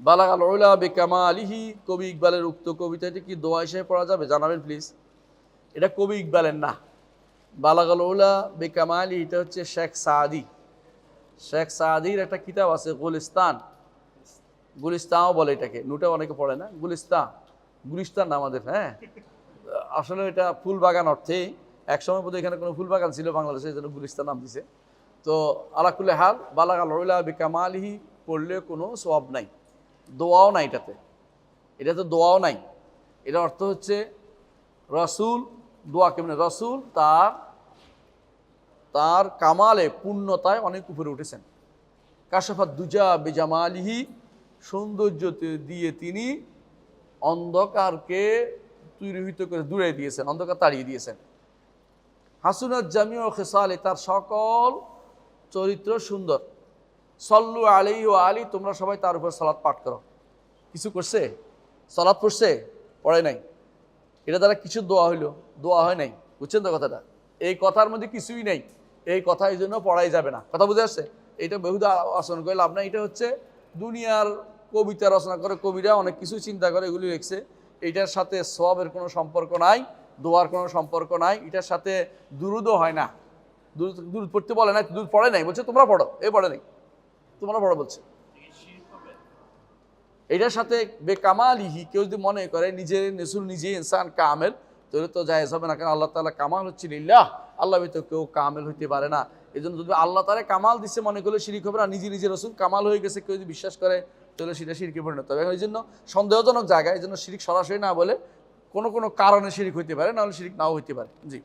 বালাগাল OLA বেকামা আলিহি কবি ইকবালের উক্ত কবিতাটি কি দোয়া হিসেবে পড়া যাবে? জানাবেন প্লিজ এটা কবি ইকবালের না। বালাগাল ওলা বেকামা আলি এটা হচ্ছে শেখ সাদি। শেখ সাদির একটা কিতাব আছে, গুলিস্তান। গুলিস্তানও বলে এটাকে। নুটা অনেকে পড়ে না? গুলিস্তান। গুলিস্তান আমাদের হ্যাঁ? আসলে এটা ফুল বাগান অর্থে, একসময় বোধহয় এখানে কোনো ফুল বাগান ছিল বাংলাদেশে, এই জন্য গুলিস্তান নাম দিছে। তো আলাকুল্লে হাল, বালাগাল ওলা বেকামালিহি পড়লে কোনো সব নাই। দোয়াও নাই এটাতে। এটাতে দোয়াও নাই। এটার অর্থ হচ্ছে রসুল দোয়া কেমন রসুল তার তার কামালে পূর্ণতায় অনেক উপরে উঠেছেন। কাশাফাত দুজা বেজামালিহি, সৌন্দর্য দিয়ে তিনি অন্ধকারকে তুরিহিত করে দূরে দিয়েছেন, অন্ধকার তাড়িয়ে দিয়েছেন। হাসুনাত জামি ও খেসালে তার সকল চরিত্র সুন্দর। সল্লু আলী ও আলী, তোমরা সবাই তার উপর সালাদ পাঠ করো। কিছু করছে? সালাদ পড়ছে? পড়ে নাই। এটা দ্বারা কিছু দোয়া হইল? দোয়া হয় নাই। বুঝছেন তো কথাটা? এই কথার মধ্যে কিছুই নেই। এই কথা এই জন্য পড়াই যাবে না। কথা বুঝে আসছে? এটা বহুদা আসন করে লাভ না এটা হচ্ছে দুনিয়ার কবিতা রচনা করে। কবিরা অনেক কিছু চিন্তা করে, এগুলি লিখছে। এটার সাথে সবের কোনো সম্পর্ক নাই, দোয়ার কোনো সম্পর্ক নাই। এটার সাথে দুরুদও হয় না। দুরুদ দুরুদ পড়তে বলে না দুধ পড়ে নাই। বলছে তোমরা পড়ো। এ পড়ে নাই। তোমরা পড়ো বলছে। এটার সাথে বেকামালিহি, কেউ যদি মনে করে নিজের নেসুল, নিজে ইনসান কামেল, তাহলে তো জায়েজ হবে না, কারণ আল্লাহ তালা কামাল হচ্ছে লিল্লাহ। আল্লাহ তো কেউ কামেল হইতে পারে না। এই জন্য যদি আল্লাহ তালা কামাল দিচ্ছে মনে করলে শিরিক হবে না, নিজে নিজে রসুল কামাল হয়ে গেছে, কেউ যদি বিশ্বাস করে, তাহলে সেটা শিরকে পরিণত হবে। এই জন্য সন্দেহজনক জায়গায় এই জন্য শিরিক সরাসরি না বলে কোনো কোনো কারণে শিরিক হইতে পারে নাহলে শিরিক নাও হইতে পারে। জি।